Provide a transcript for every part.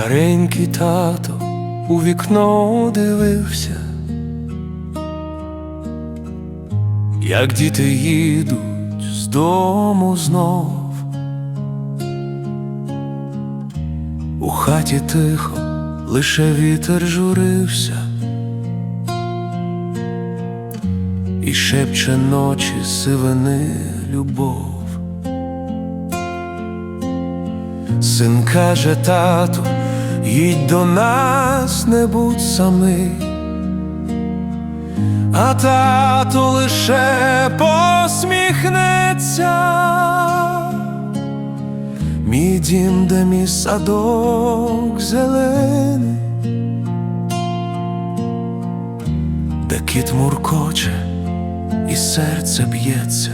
Старенький тато у вікно дивився, як діти їдуть з дому знов. У хаті тихо, лише вітер журився, і шепче ночі сивини любов. Син каже тату, їдь до нас, не будь самий, а тато лише посміхнеться. Мій дім, де мій садок зелений, де кіт муркоче і серце б'ється,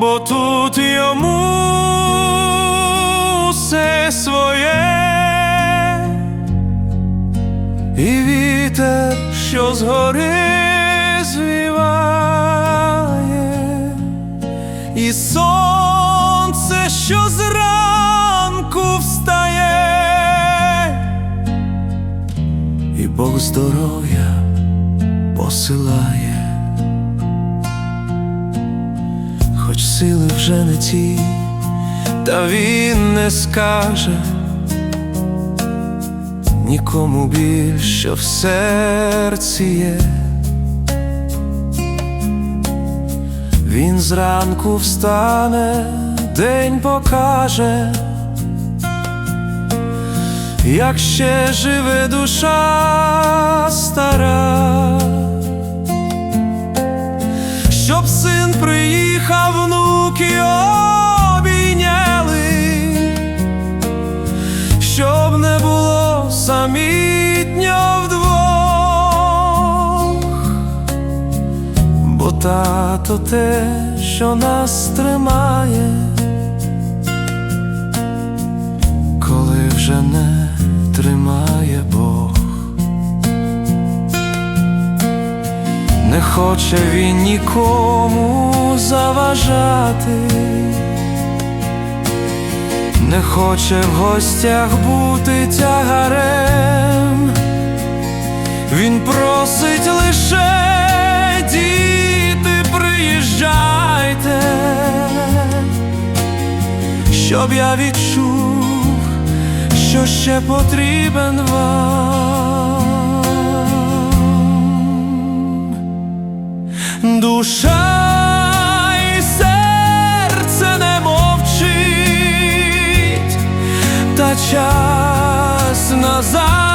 бо тут йому все своє, вітер, що згори звіває, і сонце, що зранку встає, і Бог здоров'я посилає, хоч сили вже не ті, та він не скаже нікому біль, що в серці є. Він зранку встане, день покаже, як ще живе душа стара, щоб син приїхав, внуки було самітньо вдвох бо тато те, що нас тримає, коли вже не тримає Бог. Не хоче він нікому заважати, не хоче в гостях бути тягарем. щоб я відчув, що ще потрібен вам душа. час назад.